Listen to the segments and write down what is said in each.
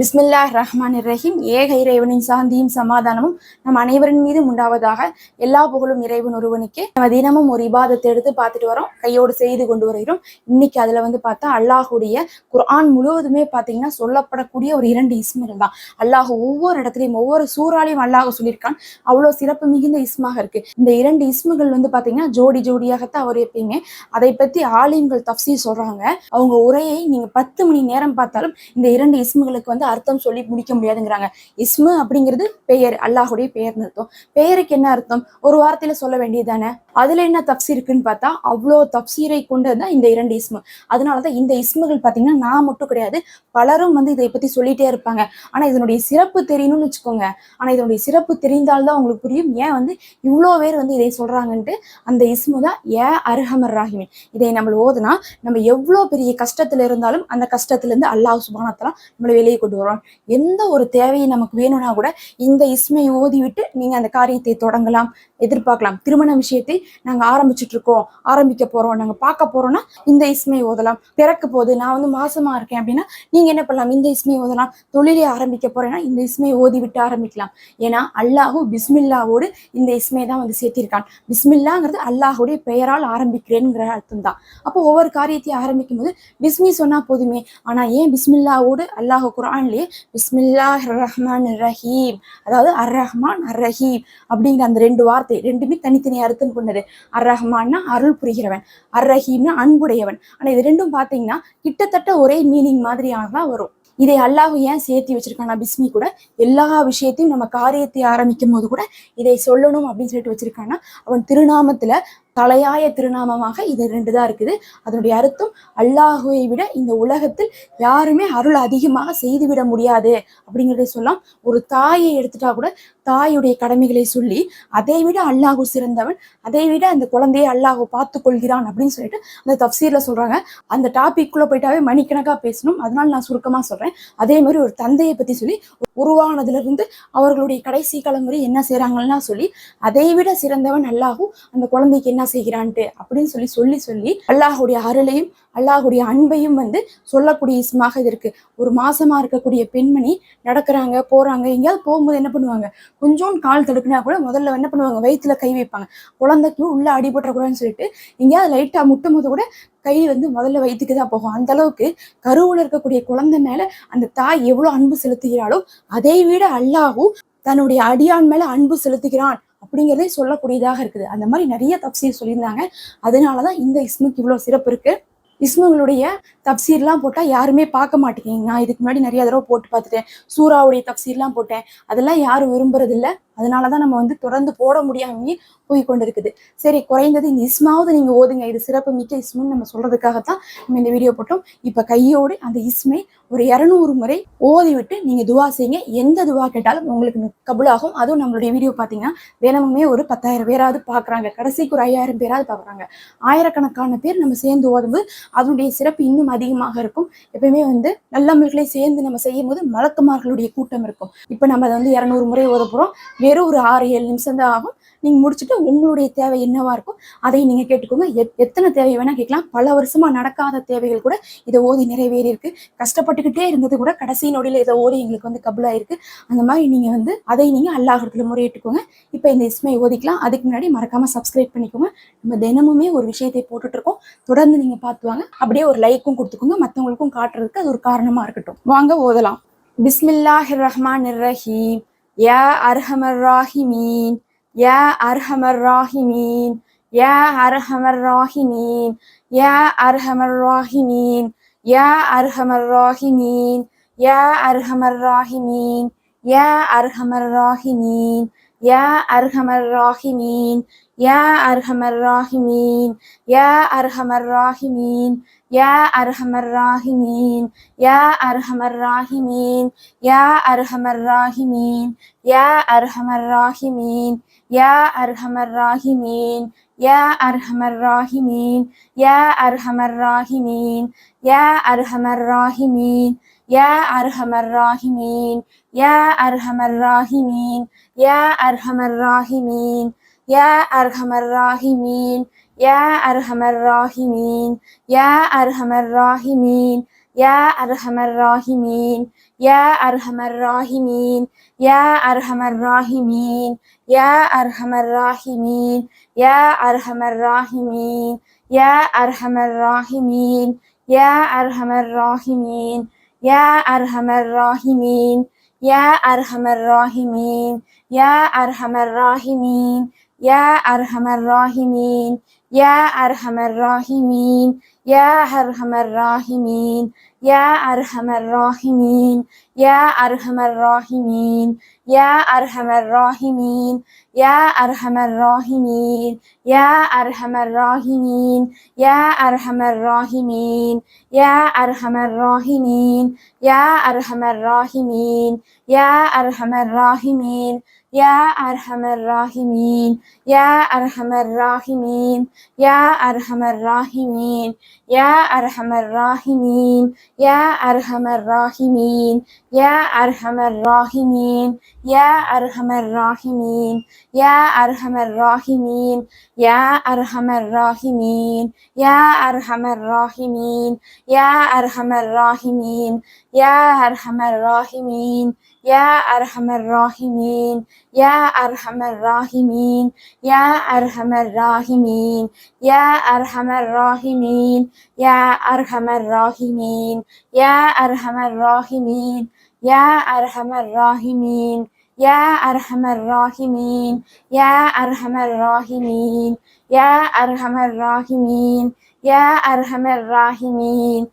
பிஸ்மில்லா ரஹ்மான் ரஹீம் ஏக இறைவனின் சாந்தியும் சமாதானமும் நம் அனைவரின் மீதும் உண்டாவதாக எல்லா புகழும் இறைவன் ஒருவனுக்கு. நம்ம தினமும் ஒரு இபாதத்தை எடுத்து பார்த்துட்டு வரோம். கையோடு செய்து கொண்டு வருகிறோம். இன்னைக்கு அதுல வந்து பார்த்தா அல்லாஹுடைய குர்ஆன் முழுவதுமே பார்த்தீங்கன்னா சொல்லப்படக்கூடிய ஒரு இரண்டு இஸ்மிகள் தான் அல்லாஹ் ஒவ்வொரு இடத்துலையும் ஒவ்வொரு சூறாலையும் அல்லாஹ் சொல்லியிருக்கான். அவ்வளோ சிறப்பு மிகுந்த இஸ்மாக இருக்கு. இந்த இரண்டு இஸ்முகள் வந்து பார்த்தீங்கன்னா ஜோடி ஜோடியாகத்தான் அவர் எப்பயுமே அதை பத்தி ஆலிம்கள் தப்சி சொல்றாங்க. அவங்க உரையை நீங்க பத்து மணி நேரம் பார்த்தாலும் இந்த இரண்டு இஸ்முகளுக்கு வந்து அர்த்தம் சொல்லி முடிக்க முடியாதுங்கிறாங்க. இஸ்மு அப்படிங்கிறது பெயர் அல்லாஹுடைய பெயர்னு அர்த்தம். பெயருக்கு என்ன அர்த்தம்? ஒரு வார்த்தையில சொல்ல வேண்டியதானே அதுல என்ன தப்சீர் இருக்குன்னு பார்த்தா அவ்வளோ தப்சீரை கொண்டது தான் இந்த இரண்டு இஸ்மு. அதனாலதான் இந்த இஸ்முகள் பார்த்தீங்கன்னா நான் மட்டும் கிடையாது பலரும் வந்து இதை பத்தி சொல்லிட்டே இருப்பாங்க. ஆனா இதனுடைய சிறப்பு தெரியணும்னு வச்சுக்கோங்க. ஆனா இதனுடைய சிறப்பு தெரிந்தால்தான் உங்களுக்கு புரியும். ஏன் வந்து இவ்வளோ பேர் வந்து இதை சொல்றாங்கன்ட்டு அந்த இஸ்மு தான் ஏ அர்ஹமர் ராஹிமின். இதை நம்ம ஓதுனா நம்ம எவ்வளோ பெரிய கஷ்டத்துல இருந்தாலும் அந்த கஷ்டத்துல இருந்து அல்லாஹ் சுபானத்தலாம் நம்மளை வெளியே கொண்டு வரும் எந்த ஒரு தேவையை நமக்கு வேணும்னா கூட இந்த இஸ்மை ஓதி விட்டு நீங்க அந்த காரியத்தை தொடங்கலாம் எதிர்பார்க்கலாம். திருமண விஷயத்தை நாங்க ஆரம்பிச்சுட்டு இருக்கோம் ஆரம்பிக்க போறோம் நாங்க பார்க்க போறோம்னா இந்த இஸ்மை ஓதலாம். பிறக்க போது நான் வந்து மாசமா இருக்கேன் அப்படின்னா நீங்க என்ன பண்ணலாம்? இந்த இஸ்மை ஓதலாம். தொழிலை ஆரம்பிக்க போறேன்னா இந்த இஸ்மை ஓதி விட்டு ஆரம்பிக்கலாம். ஏன்னா அல்லாஹூ பிஸ்மில்லாவோடு இந்த இஸ்மை தான் வந்து சேர்த்திருக்கான். பிஸ்மில்லாங்கிறது அல்லாஹுடைய பெயரால் ஆரம்பிக்கிறேங்கிற அர்த்தம் தான் அப்போ ஒவ்வொரு காரியத்தையும் ஆரம்பிக்கும் போது பிஸ்மி சொன்னா போதுமே. ஆனா ஏன் பிஸ்மில்லாவோடு அல்லாஹ் குரான் குரான்லயே பிஸ்மில்லா ரஹ்மான் ரஹீம் அதாவது அர் ரஹ்மான் அர் ரஹீம் அப்படிங்கிற அந்த ரெண்டு வார்த்தை ரெண்டுமே தனித்தனி அர்த்தம் கொண்டது. அர் ரஹ்மான்னா அருள் புரிகிறவன் அர் ரஹீம்னா அன்புடையவன். ஆனா இது ரெண்டும் பாத்தீங்கன்னா கிட்டத்தட்ட ஒரே மீனிங் மாதிரியாக தான் வரும். இதை அல்லாஹ் ஏன் சேர்த்து வச்சிருக்கானா பிஸ்மி கூட எல்லா விஷயத்தையும் நம்ம காரியத்தை ஆரம்பிக்கும் போது கூட இதை சொல்லணும் அப்படின்னு சொல்லிட்டு வச்சிருக்கானா அவன் திருநாமத்துல தலையாய திருநாமமாக இது ரெண்டு தான் இருக்குது. அதனுடைய அர்த்தம் அல்லாஹுவை விட இந்த உலகத்தில் யாருமே அருள் அதிகமாக செய்துவிட முடியாது அப்படிங்கிறத சொல்லலாம். ஒரு தாயை எடுத்துட்டா கூட தாயுடைய கடமைகளை சொல்லி அதை விட அல்லாஹு சிறந்தவன் அதை விட அந்த குழந்தையை அல்லாஹு பார்த்து கொள்கிறான் அப்படின்னு சொல்லிட்டு அந்த தப்சீர்ல சொல்றாங்க. அந்த டாபிக் குள்ள போயிட்டாவே மணிக்கணக்கா பேசணும். அதனால நான் சுருக்கமா சொல்றேன். அதே மாதிரி ஒரு தந்தையை பத்தி சொல்லி உருவானதுல இருந்து அவர்களுடைய கடைசி காலம் வரை என்ன செய்றாங்கன்னா சொல்லி அதை விட சிறந்தவன் அல்லாஹு அந்த குழந்தைக்கு என்ன செய்கிறான்ட்டு அப்படின்னு சொல்லி சொல்லி சொல்லி அல்லாஹுடைய அருளையும் அல்லாஹுடைய அன்பையும் வந்து சொல்லக்கூடிய இஸ்மாக இது இருக்கு. ஒரு மாசமா இருக்கக்கூடிய பெண்மணி நடக்கிறாங்க போறாங்க. எங்கேயாவது போகும்போது என்ன பண்ணுவாங்க? கொஞ்சோண்டு கால் தடுக்குனா கூட முதல்ல என்ன பண்ணுவாங்க? வயிற்றுல கை வைப்பாங்க. குழந்தைக்கு உள்ள அடிபட்டுறக்கூடாதுன்னு சொல்லிட்டு எங்கேயாவது லைட்டா முட்டும் போது கூட கை வந்து முதல்ல வயிற்றுக்கு தான் போகும். அந்த அளவுக்கு கருவுல இருக்கக்கூடிய குழந்தை மேல அந்த தாய் எவ்வளவு அன்பு செலுத்துகிறாளோ அதை விட அல்லாஹும் தன்னுடைய அடியான் மேல அன்பு செலுத்துகிறான். அப்படிங்கிறதே சொல்லக்கூடியதாக இருக்குது. அந்த மாதிரி நிறைய தப்சீர் சொல்லியிருந்தாங்க. அதனாலதான் இந்த இஸ்முக்கு இவ்வளவு சிறப்பு இருக்கு. இஸ்முகளுடைய தப்சீர்லாம் போட்டால் யாருமே பார்க்க மாட்டேங்க நான் இதுக்கு முன்னாடி நிறைய தடவை போட்டு பார்த்துட்டேன். சூறாவுடைய தப்சீர்லாம் போட்டேன். அதெல்லாம் யாரும் விரும்புறதில்ல. அதனால தான் நம்ம வந்து தொடர்ந்து போட முடியாமையே போய் கொண்டிருக்குது. சரி குறைந்தது இந்த இஸ்மாவது நீங்கள் ஓதுங்க. இது சிறப்பு மிக்க இஸ்முன்னு நம்ம சொல்றதுக்காகத்தான் நம்ம இந்த வீடியோ போட்டோம். இப்போ கையோடு அந்த இஸ்மை ஒரு இரநூறு முறை ஓதி விட்டு நீங்கள் துவா செய்யுங்க. எந்த துவா கேட்டாலும் உங்களுக்கு கபுலாகும். அதுவும் நம்மளுடைய வீடியோ பார்த்தீங்கன்னா தினமுமே ஒரு பத்தாயிரம் பேராவது பார்க்குறாங்க கடைசிக்கு ஒரு ஐயாயிரம் பேராவது பார்க்குறாங்க ஆயிரக்கணக்கான பேர் நம்ம சேர்ந்து ஓதும்போது அதனுடைய சிறப்பு இன்னும் அதிகமாக இருக்கும். எப்பயுமே வந்து நல்லவர்களே சேர்ந்து நம்ம செய்யும் போது மலக்குமார்களுடைய கூட்டம் இருக்கும். இப்போ நம்ம அதை வந்து இரநூறு முறை ஓத போகிறோம் வெறும் ஒரு ஆறு ஏழு நிமிஷம் தான் ஆகும் நீங்கள் முடிச்சுட்டு உங்களுடைய தேவை என்னவா இருக்கும் அதை நீங்கள் கேட்டுக்கோங்க. எத்- எத்தனை தேவை வேணால் கேட்கலாம். பல வருஷமாக நடக்காத தேவைகள் கூட இதை ஓதி நிறைவேறி இருக்கு கஷ்டப்பட்டுக்கிட்டே இருந்தது கூட கடைசி நொடியில் இதை ஓதி எங்களுக்கு வந்து கபுலா அந்த மாதிரி நீங்கள் வந்து அதை நீங்கள் அல்லாஹத்துல முறையிட்டுக்கோங்க. இப்போ இந்த இஸ்மை ஓதிக்கலாம். அதுக்கு முன்னாடி மறக்காமல் சப்ஸ்கிரைப் பண்ணிக்கோங்க. நம்ம தினமுமே ஒரு விஷயத்தை போட்டுட்டு இருக்கோம். தொடர்ந்து நீங்கள் பார்த்து வாங்க. அப்படியே ஒரு லைக்கும் கொடுத்துக்கோங்க. மற்றவங்களுக்கும் காட்டுறதுக்கு அது ஒரு காரணமாக இருக்கட்டும். வாங்க ஓதலாம். பிஸ்மில்லாஹிர் ரஹ்மான் ரஹீம் யா அர்ஹமர் ராஹிமீன் யா அர்ஹமர் ராஹிமீன் யா அர்ஹமர் ராஹிமீன் யா அர்ஹமர் ராஹிமீன் யா அர்ஹமர் ராஹிமீன் யா அர்ஹமர் ராஹிமீன் யா அர்ஹமர் ராஹிமீன் யா அர்ஹமர் ராஹிமீன் Ya Arhamar Rahimin, Ya Arhamar Rahimin, Ya Arhamar Rahimin, Ya Arhamar Rahimin, Ya Arhamar Rahimin, Ya Arhamar Rahimin, Ya Arhamar Rahimin, Ya Arhamar Rahimin, Ya Arhamar Rahimin, Ya Arhamar Rahimin, Ya Arhamar Rahimin, Ya Arhamar Rahimin, Ya Arhamar Rahimin, Ya Arhamar Rahimin, Ya Arhamar Rahimin, Ya Arhamar Rahimin, Ya Arhamar Rahimin, Ya Arhamar Rahimin, Ya Arhamar Rahimin, Ya Arhamar Rahimin, Ya Arhamar Rahimin, Ya Arhamar Rahimin, Ya Arhamar Rahimin, Ya Arhamar Rahimin, Ya Arhamar Rahimin, Ya Arhamar Rahimin, یا ارحم الراحمین یا ارحم الراحمین Ya Arhamar Rahimin, Ya Arhamar Rahimin, Ya Arhamar Rahimin, Ya Arhamar Rahimin, Ya Arhamar Rahimin, Ya Arhamar Rahimin, Ya Arhamar Rahimin, Ya Arhamar Rahimin, Ya Arhamar Rahimin, Ya Arhamar Rahimin, Ya Arhamar Rahimin, Ya Arhamar Rahimin, Ya Arhamar Rahimin, Ya Arhamar Rahimin, Ya Arhamar Rahimin, Ya Arhamar Rahimin, Ya Arhamar Rahimin, Ya Arhamar Rahimin, Ya Arhamar Rahimin, Ya Arhamar Rahimin, Ya Arhamar Rahimin, Ya Arhamar Rahimin, Ya Arhamar Rahimin, Ya Arhamar Rahimin, Ya Arhamar Rahimin, Ya Arhamar Rahimin, Ya Arhamar Rahimin, Ya Arhamar Rahimin, Ya Arhamar Rahimin, Ya Arhamar Rahimin, Ya Arhamar Rahimin, Ya Arhamar Rahimin, Ya Arhamar Rahimin,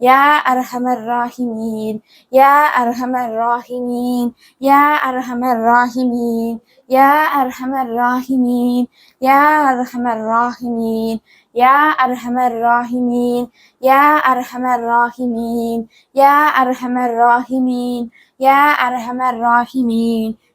Ya Arhamar Rahimin, Ya Arhamar Rahimin, Ya Arhamar Rahimin, Ya Arhamar Rahimin, Ya Arhamar Rahimin, Ya Arhamar Rahimin, Ya Arhamar Rahimin, Ya Arhamar Rahimin, Ya Arhamar Rahimin.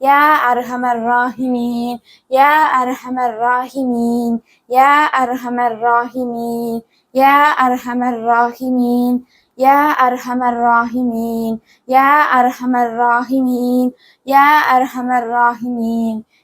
Ya Erhamer Rahimin, Ya Erhamer Rahimin, Ya Erhamer Rahimin, Ya Erhamer Rahimin, Ya Erhamer Rahimin, Ya Erhamer Rahimin, Ya Erhamer Rahimin,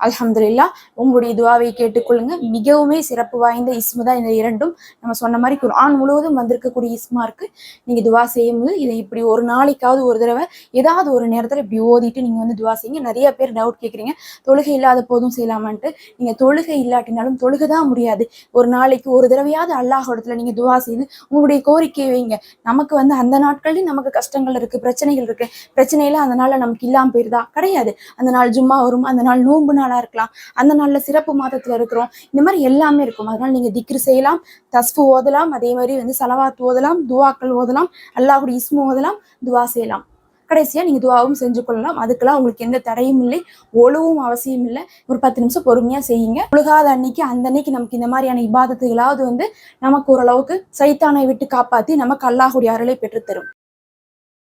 அலமதுல்லா உங்களுடைய துவாவை கேட்டுக்கொள்ளுங்க. மிகவுமே சிறப்பு வாய்ந்த இஸ்மு தான் இந்த இரண்டும். நம்ம சொன்ன மாதிரி குரான் முழுவதும் வந்திருக்கக்கூடிய இஸ்மா இருக்கு. நீங்க துவா செய்யும்போது இதை இப்படி ஒரு நாளைக்காவது ஒரு தடவை ஏதாவது ஒரு நேரத்தில் இப்படி ஓதிட்டு நீங்க வந்து துவா செய்யுங்க. நிறைய பேர் டவுட் கேட்குறீங்க தொழுகை இல்லாத போதும் செய்யலாமான்ட்டு. நீங்க தொழுகை இல்லாட்டினாலும் தொழுகை தான் முடியாது. ஒரு நாளைக்கு ஒரு தடவையாவது அல்லாஹோடத்துல நீங்க துவா செய்து உங்களுடைய கோரிக்கையை வைங்க. நமக்கு வந்து அந்த நாட்கள்லயும் நமக்கு கஷ்டங்கள் இருக்கு பிரச்சனைகள் இருக்கு. பிரச்சனையில அந்த நாள்ல நமக்கு இல்லாம போயிருதா? கிடையாது. அந்த நாள் ஜும்மா வரும் அந்த நாள் நோன்பு நாள் இருக்கலாம். அந்த நாள்ல சிறப்பு மாதத்துல இருக்கிறோம். இந்த மாதிரி எல்லாமே இருக்கும். அதனால நீங்க திக்ரு செய்யலாம் தஸ்ஃபு ஓதலாம் அதே மாதிரி வந்து சலவாத் ஓதலாம் துவாக்கள் ஓதலாம் அல்லாஹுடைய இஸ்மு ஓதலாம் துவா செய்யலாம். கடைசியா நீங்க துவாவும் செஞ்சு கொள்ளலாம். அதுக்கெல்லாம் உங்களுக்கு எந்த தடையும் இல்லை ஒழுவும் அவசியம் இல்லை. ஒரு பத்து நிமிஷம் பொறுமையா செய்யுங்க. முழுகாத அன்னைக்கு அந்த அன்னைக்கு நமக்கு இந்த மாதிரியான இபாதத்துகளாவது வந்து நமக்கு ஓரளவுக்கு சைத்தானை விட்டு காப்பாத்தி நமக்கு அல்லாஹுடைய அருளை பெற்றுத்தரும்.